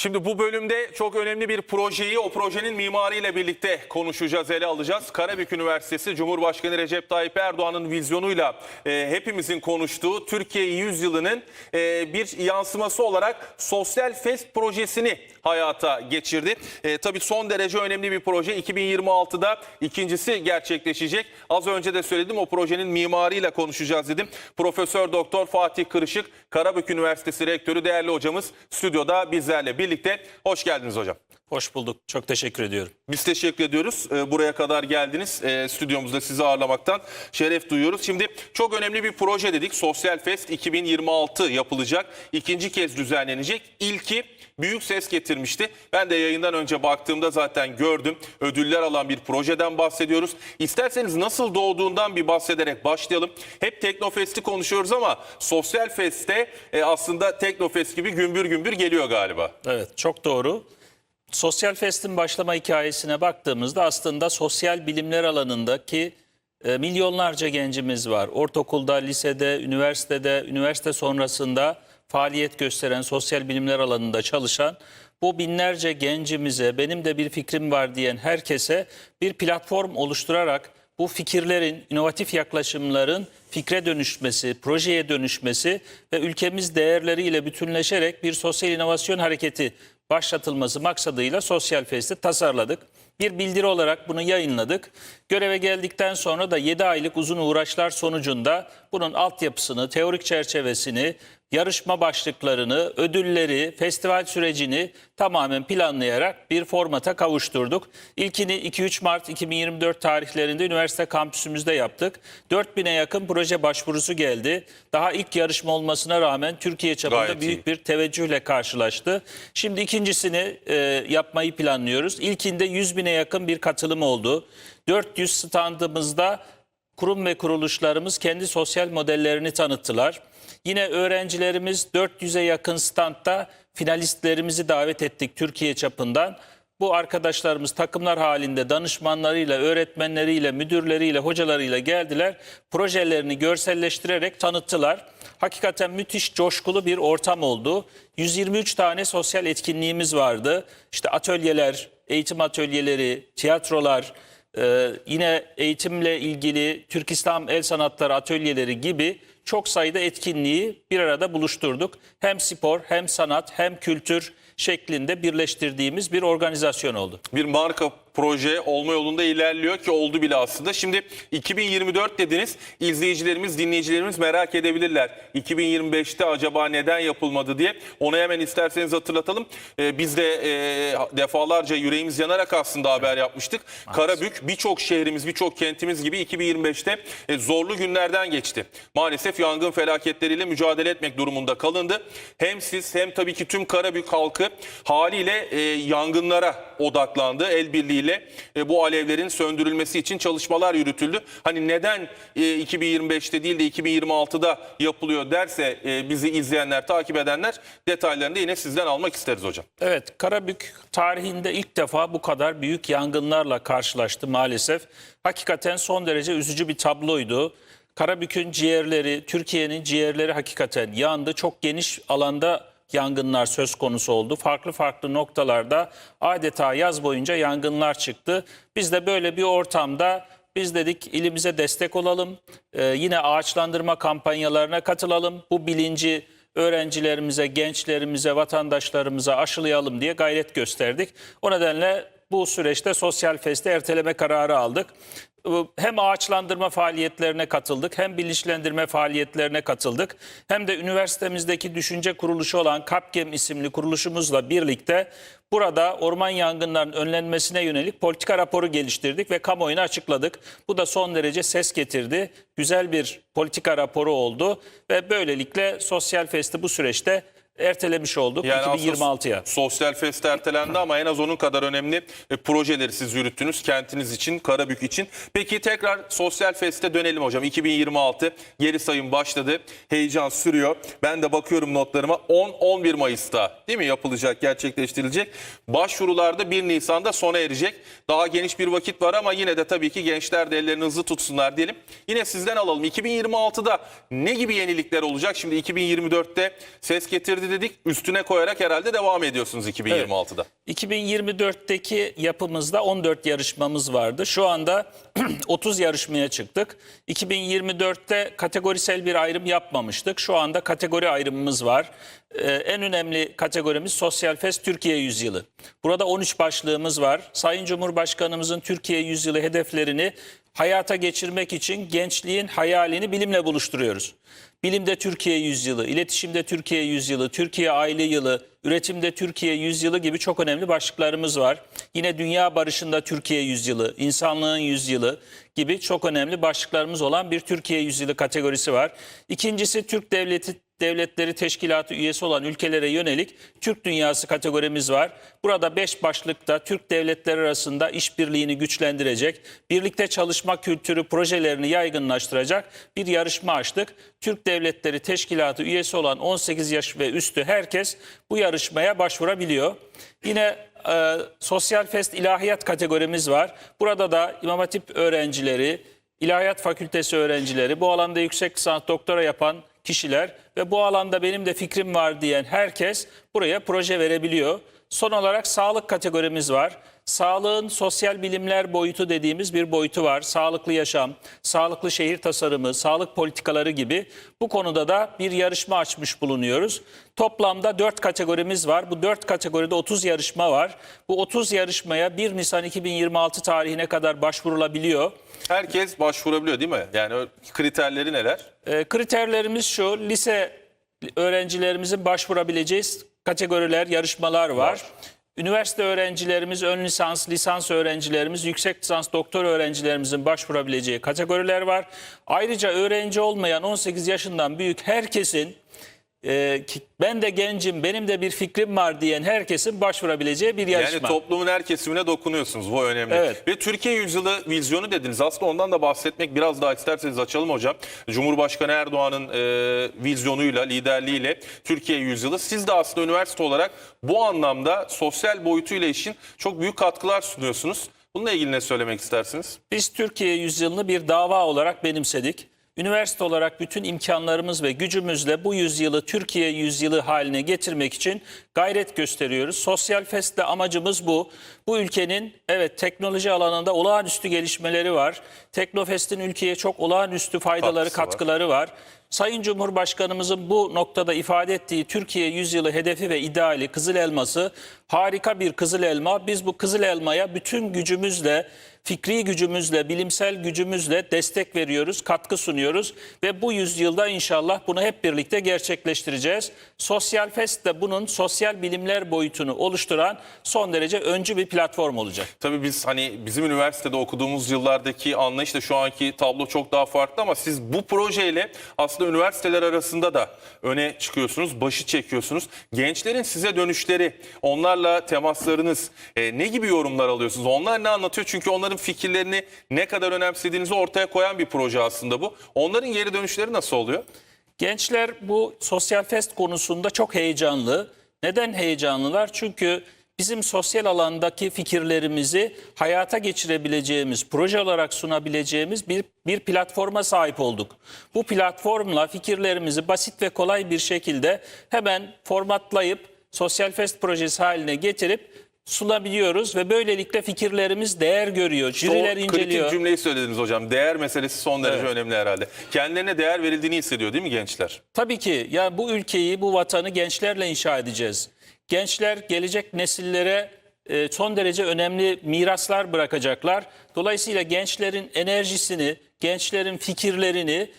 Şimdi bu bölümde çok önemli bir projeyi, o projenin mimarıyla birlikte konuşacağız, ele alacağız. Karabük Üniversitesi Cumhurbaşkanı Recep Tayyip Erdoğan'ın vizyonuyla e, hepimizin konuştuğu Türkiye yüzyılının e, bir yansıması olarak Sosyal Fest projesini hayata geçirdi. E, tabii son derece önemli bir proje. 2026'da ikincisi gerçekleşecek. Az önce de söyledim o projenin mimarıyla konuşacağız dedim. Profesör Doktor Fatih Kırışık, Karabük Üniversitesi Rektörü değerli hocamız stüdyoda bizlerle birlikte. Hoş geldiniz hocam. Hoş bulduk. Çok teşekkür ediyorum. Biz teşekkür ediyoruz. Ee, Buraya kadar geldiniz. Ee, Stüdyomuzda sizi ağırlamaktan şeref duyuyoruz. Şimdi çok önemli bir proje dedik. Sosyal Fest 2026 yapılacak. İkinci kez düzenlenecek. İlki büyük ses getirmişti. Ben de yayından önce baktığımda zaten gördüm. Ödüller alan bir projeden bahsediyoruz. İsterseniz nasıl doğduğundan bir bahsederek başlayalım. Hep Teknofest'i konuşuyoruz ama Sosyal Fest'te e, aslında Teknofest gibi gümbür gümbür geliyor galiba. Evet, çok doğru. Sosyal Fest'in başlama hikayesine baktığımızda aslında sosyal bilimler alanındaki e, milyonlarca gencimiz var. Ortaokulda, lisede, üniversitede, üniversite sonrasında faaliyet gösteren sosyal bilimler alanında çalışan bu binlerce gencimize benim de bir fikrim var diyen herkese bir platform oluşturarak bu fikirlerin, inovatif yaklaşımların fikre dönüşmesi, projeye dönüşmesi ve ülkemiz değerleriyle bütünleşerek bir sosyal inovasyon hareketi başlatılması maksadıyla Sosyal Fest'i tasarladık. Bir bildiri olarak bunu yayınladık. Göreve geldikten sonra da 7 aylık uzun uğraşlar sonucunda bunun altyapısını, teorik çerçevesini, yarışma başlıklarını, ödülleri, festival sürecini tamamen planlayarak bir formata kavuşturduk. İlkini 2-3 Mart 2024 tarihlerinde üniversite kampüsümüzde yaptık. 4000'e yakın proje başvurusu geldi. Daha ilk yarışma olmasına rağmen Türkiye çapında Gayet iyi. büyük bir teveccühle karşılaştı. Şimdi ikincisini e, yapmayı planlıyoruz. İlkinde 100 bine yakın bir katılım oldu. 400 standımızda kurum ve kuruluşlarımız kendi sosyal modellerini tanıttılar. Yine öğrencilerimiz 400'e yakın standta finalistlerimizi davet ettik Türkiye çapından. Bu arkadaşlarımız takımlar halinde danışmanlarıyla, öğretmenleriyle, müdürleriyle, hocalarıyla geldiler. Projelerini görselleştirerek tanıttılar. Hakikaten müthiş coşkulu bir ortam oldu. 123 tane sosyal etkinliğimiz vardı. İşte atölyeler, eğitim atölyeleri, tiyatrolar, ee, yine eğitimle ilgili Türk İslam El Sanatları atölyeleri gibi çok sayıda etkinliği bir arada buluşturduk. Hem spor hem sanat hem kültür şeklinde birleştirdiğimiz bir organizasyon oldu. bir marka proje olma yolunda ilerliyor ki oldu bile aslında. Şimdi 2024 dediniz. İzleyicilerimiz, dinleyicilerimiz merak edebilirler. 2025'te acaba neden yapılmadı diye. Onu hemen isterseniz hatırlatalım. Ee, biz de e, defalarca yüreğimiz yanarak aslında haber yapmıştık. Karabük birçok şehrimiz, birçok kentimiz gibi 2025'te e, zorlu günlerden geçti. Maalesef yangın felaketleriyle mücadele etmek durumunda kalındı. Hem siz hem tabii ki tüm Karabük halkı haliyle e, yangınlara odaklandı. El birliğiyle e, bu alevlerin söndürülmesi için çalışmalar yürütüldü. Hani neden e, 2025'te değil de 2026'da yapılıyor derse e, bizi izleyenler, takip edenler detaylarını da yine sizden almak isteriz hocam. Evet, Karabük tarihinde ilk defa bu kadar büyük yangınlarla karşılaştı maalesef. Hakikaten son derece üzücü bir tabloydu. Karabük'ün ciğerleri, Türkiye'nin ciğerleri hakikaten yandı. Çok geniş alanda yangınlar söz konusu oldu. Farklı farklı noktalarda adeta yaz boyunca yangınlar çıktı. Biz de böyle bir ortamda biz dedik ilimize destek olalım. Ee, yine ağaçlandırma kampanyalarına katılalım. Bu bilinci öğrencilerimize, gençlerimize, vatandaşlarımıza aşılayalım diye gayret gösterdik. O nedenle bu süreçte sosyal feste erteleme kararı aldık. Hem ağaçlandırma faaliyetlerine katıldık, hem bilinçlendirme faaliyetlerine katıldık. Hem de üniversitemizdeki düşünce kuruluşu olan KAPGEM isimli kuruluşumuzla birlikte burada orman yangınlarının önlenmesine yönelik politika raporu geliştirdik ve kamuoyuna açıkladık. Bu da son derece ses getirdi. Güzel bir politika raporu oldu ve böylelikle sosyal festi bu süreçte ertelemiş olduk aslında 2026'ya. Sosyal fest ertelendi ama en az onun kadar önemli e, projeleri siz yürüttünüz kentiniz için, Karabük için. Peki tekrar sosyal feste dönelim hocam. 2026 geri sayım başladı. Heyecan sürüyor. Ben de bakıyorum notlarıma 10-11 Mayıs'ta değil mi yapılacak, gerçekleştirilecek. Başvurularda 1 Nisan'da sona erecek. Daha geniş bir vakit var ama yine de tabii ki gençler de ellerini hızlı tutsunlar diyelim. Yine sizden alalım. 2026'da ne gibi yenilikler olacak? Şimdi 2024'te ses getirdi dedik üstüne koyarak herhalde devam ediyorsunuz 2026'da. 2024'teki yapımızda 14 yarışmamız vardı. Şu anda 30 yarışmaya çıktık. 2024'te kategorisel bir ayrım yapmamıştık. Şu anda kategori ayrımımız var. Ee, en önemli kategorimiz Sosyal Fest Türkiye Yüzyılı. Burada 13 başlığımız var. Sayın Cumhurbaşkanımızın Türkiye Yüzyılı hedeflerini hayata geçirmek için gençliğin hayalini bilimle buluşturuyoruz. Bilimde Türkiye yüzyılı, iletişimde Türkiye yüzyılı, Türkiye aile yılı, üretimde Türkiye yüzyılı gibi çok önemli başlıklarımız var. Yine dünya barışında Türkiye yüzyılı, insanlığın yüzyılı gibi çok önemli başlıklarımız olan bir Türkiye yüzyılı kategorisi var. İkincisi Türk Devleti Devletleri Teşkilatı üyesi olan ülkelere yönelik Türk Dünyası kategorimiz var. Burada 5 başlıkta Türk devletleri arasında işbirliğini güçlendirecek, birlikte çalışma kültürü projelerini yaygınlaştıracak bir yarışma açtık. Türk Devletleri Teşkilatı üyesi olan 18 yaş ve üstü herkes bu yarışmaya başvurabiliyor. Yine e, Sosyal Fest İlahiyat kategorimiz var. Burada da İmam Hatip öğrencileri, İlahiyat Fakültesi öğrencileri, bu alanda yüksek lisans doktora yapan kişiler ve bu alanda benim de fikrim var diyen herkes buraya proje verebiliyor. Son olarak sağlık kategorimiz var. Sağlığın sosyal bilimler boyutu dediğimiz bir boyutu var. Sağlıklı yaşam, sağlıklı şehir tasarımı, sağlık politikaları gibi bu konuda da bir yarışma açmış bulunuyoruz. Toplamda 4 kategorimiz var. Bu 4 kategoride 30 yarışma var. Bu 30 yarışmaya 1 Nisan 2026 tarihine kadar başvurulabiliyor. Herkes başvurabiliyor değil mi? Yani kriterleri neler? E, kriterlerimiz şu, lise öğrencilerimizin başvurabileceği kategoriler, yarışmalar var. Var. Üniversite öğrencilerimiz, ön lisans, lisans öğrencilerimiz, yüksek lisans, doktor öğrencilerimizin başvurabileceği kategoriler var. Ayrıca öğrenci olmayan 18 yaşından büyük herkesin e, ki- ben de gencim, benim de bir fikrim var diyen herkesin başvurabileceği bir yarışma. Yani toplumun her kesimine dokunuyorsunuz. Bu önemli. Evet. Ve Türkiye yüzyılı vizyonu dediniz. Aslında ondan da bahsetmek biraz daha isterseniz açalım hocam. Cumhurbaşkanı Erdoğan'ın e, vizyonuyla, liderliğiyle Türkiye yüzyılı. Siz de aslında üniversite olarak bu anlamda sosyal boyutuyla işin çok büyük katkılar sunuyorsunuz. Bununla ilgili ne söylemek istersiniz? Biz Türkiye yüzyılını bir dava olarak benimsedik. Üniversite olarak bütün imkanlarımız ve gücümüzle bu yüzyılı Türkiye yüzyılı haline getirmek için gayret gösteriyoruz. Sosyal Fest'te amacımız bu. Bu ülkenin evet teknoloji alanında olağanüstü gelişmeleri var. Teknofest'in ülkeye çok olağanüstü faydaları, Katkısı var. katkıları var. Sayın Cumhurbaşkanımızın bu noktada ifade ettiği Türkiye yüzyılı hedefi ve ideali Kızıl Elması harika bir Kızıl Elma. Biz bu Kızıl Elma'ya bütün gücümüzle, fikri gücümüzle, bilimsel gücümüzle destek veriyoruz, katkı sunuyoruz ve bu yüzyılda inşallah bunu hep birlikte gerçekleştireceğiz. Sosyal Fest de bunun sosyal bilimler boyutunu oluşturan son derece öncü bir platform olacak. Tabii biz hani bizim üniversitede okuduğumuz yıllardaki anlayışla şu anki tablo çok daha farklı ama siz bu projeyle aslında üniversiteler arasında da öne çıkıyorsunuz, başı çekiyorsunuz. Gençlerin size dönüşleri, onlarla temaslarınız e, ne gibi yorumlar alıyorsunuz? Onlar ne anlatıyor? Çünkü onların fikirlerini ne kadar önemsediğinizi ortaya koyan bir proje aslında bu. Onların geri dönüşleri nasıl oluyor? Gençler bu sosyal fest konusunda çok heyecanlı. Neden heyecanlılar? Çünkü bizim sosyal alandaki fikirlerimizi hayata geçirebileceğimiz, proje olarak sunabileceğimiz bir, bir platforma sahip olduk. Bu platformla fikirlerimizi basit ve kolay bir şekilde hemen formatlayıp sosyal fest projesi haline getirip sunabiliyoruz ve böylelikle fikirlerimiz değer görüyor. Jüriler o inceliyor. kritik cümleyi söylediniz hocam. Değer meselesi son derece Evet. önemli herhalde. Kendilerine değer verildiğini hissediyor değil mi gençler? Tabii ki ya bu ülkeyi, bu vatanı gençlerle inşa edeceğiz. Gençler gelecek nesillere e, son derece önemli miraslar bırakacaklar. Dolayısıyla gençlerin enerjisini, gençlerin fikirlerini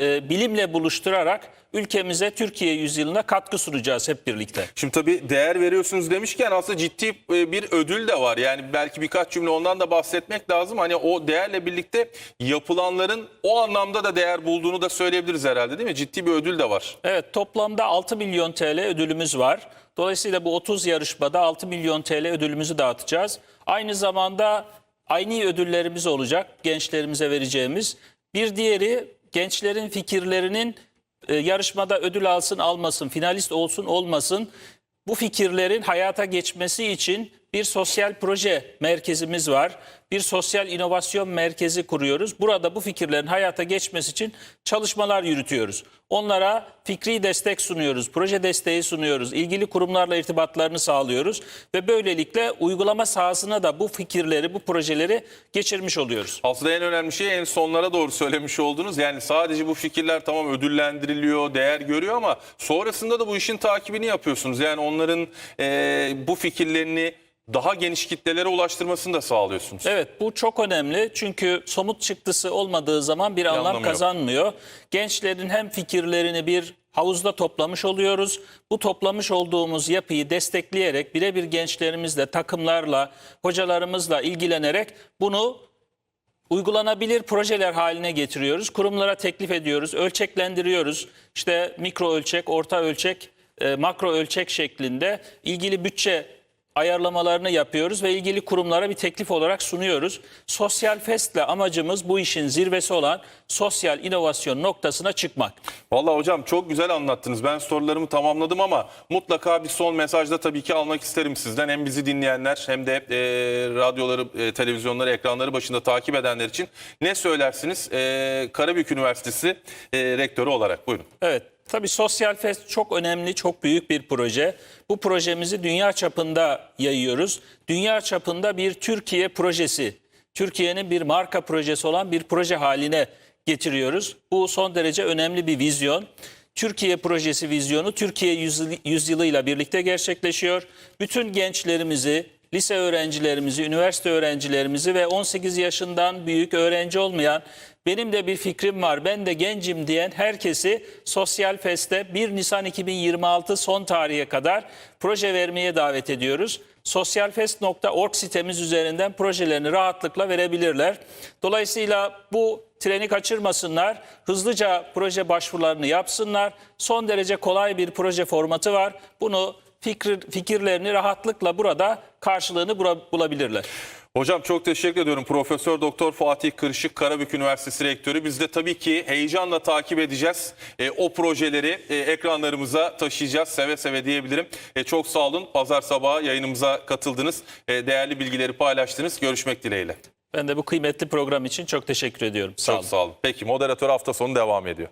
e, bilimle buluşturarak ülkemize Türkiye yüzyılına katkı sunacağız hep birlikte. Şimdi tabii değer veriyorsunuz demişken aslında ciddi e, bir ödül de var. Yani belki birkaç cümle ondan da bahsetmek lazım. Hani o değerle birlikte yapılanların o anlamda da değer bulduğunu da söyleyebiliriz herhalde değil mi? Ciddi bir ödül de var. Evet toplamda 6 milyon TL ödülümüz var. Dolayısıyla bu 30 yarışmada 6 milyon TL ödülümüzü dağıtacağız. Aynı zamanda aynı ödüllerimiz olacak gençlerimize vereceğimiz. Bir diğeri gençlerin fikirlerinin e, yarışmada ödül alsın almasın, finalist olsun olmasın bu fikirlerin hayata geçmesi için bir sosyal proje merkezimiz var. Bir sosyal inovasyon merkezi kuruyoruz. Burada bu fikirlerin hayata geçmesi için çalışmalar yürütüyoruz. Onlara fikri destek sunuyoruz, proje desteği sunuyoruz, ilgili kurumlarla irtibatlarını sağlıyoruz ve böylelikle uygulama sahasına da bu fikirleri, bu projeleri geçirmiş oluyoruz. Aslında en önemli şey en sonlara doğru söylemiş oldunuz. Yani sadece bu fikirler tamam ödüllendiriliyor, değer görüyor ama sonrasında da bu işin takibini yapıyorsunuz. Yani onların e, bu fikirlerini daha geniş kitlelere ulaştırmasını da sağlıyorsunuz. Evet bu çok önemli çünkü somut çıktısı olmadığı zaman bir anlam yok. kazanmıyor. Gençlerin hem fikirlerini bir havuzda toplamış oluyoruz. Bu toplamış olduğumuz yapıyı destekleyerek birebir gençlerimizle, takımlarla, hocalarımızla ilgilenerek bunu uygulanabilir projeler haline getiriyoruz. Kurumlara teklif ediyoruz, ölçeklendiriyoruz. İşte mikro ölçek, orta ölçek, e, makro ölçek şeklinde ilgili bütçe ayarlamalarını yapıyoruz ve ilgili kurumlara bir teklif olarak sunuyoruz. Sosyal Fest'le amacımız bu işin zirvesi olan sosyal inovasyon noktasına çıkmak. Vallahi hocam çok güzel anlattınız. Ben sorularımı tamamladım ama mutlaka bir son mesajda tabii ki almak isterim sizden. Hem bizi dinleyenler hem de e, radyoları, e, televizyonları, ekranları başında takip edenler için ne söylersiniz? E, Karabük Üniversitesi e, rektörü olarak buyurun. Evet. Tabii Sosyal Fest çok önemli, çok büyük bir proje. Bu projemizi dünya çapında yayıyoruz. Dünya çapında bir Türkiye projesi, Türkiye'nin bir marka projesi olan bir proje haline getiriyoruz. Bu son derece önemli bir vizyon. Türkiye projesi vizyonu Türkiye yüzyılı- yüzyılıyla birlikte gerçekleşiyor. Bütün gençlerimizi, lise öğrencilerimizi, üniversite öğrencilerimizi ve 18 yaşından büyük öğrenci olmayan benim de bir fikrim var, ben de gencim diyen herkesi Sosyal Fest'te 1 Nisan 2026 son tarihe kadar proje vermeye davet ediyoruz. Sosyalfest.org sitemiz üzerinden projelerini rahatlıkla verebilirler. Dolayısıyla bu treni kaçırmasınlar. Hızlıca proje başvurularını yapsınlar. Son derece kolay bir proje formatı var. Bunu fikir, fikirlerini rahatlıkla burada karşılığını bulabilirler. Hocam çok teşekkür ediyorum. Profesör Doktor Fatih Kırışık Karabük Üniversitesi Rektörü. Biz de tabii ki heyecanla takip edeceğiz. E, o projeleri e, ekranlarımıza taşıyacağız. Seve seve diyebilirim. E, çok sağ olun. Pazar sabahı yayınımıza katıldınız. E, değerli bilgileri paylaştınız. Görüşmek dileğiyle. Ben de bu kıymetli program için çok teşekkür ediyorum. Sağ olun. Çok sağ olun. Peki moderatör hafta sonu devam ediyor.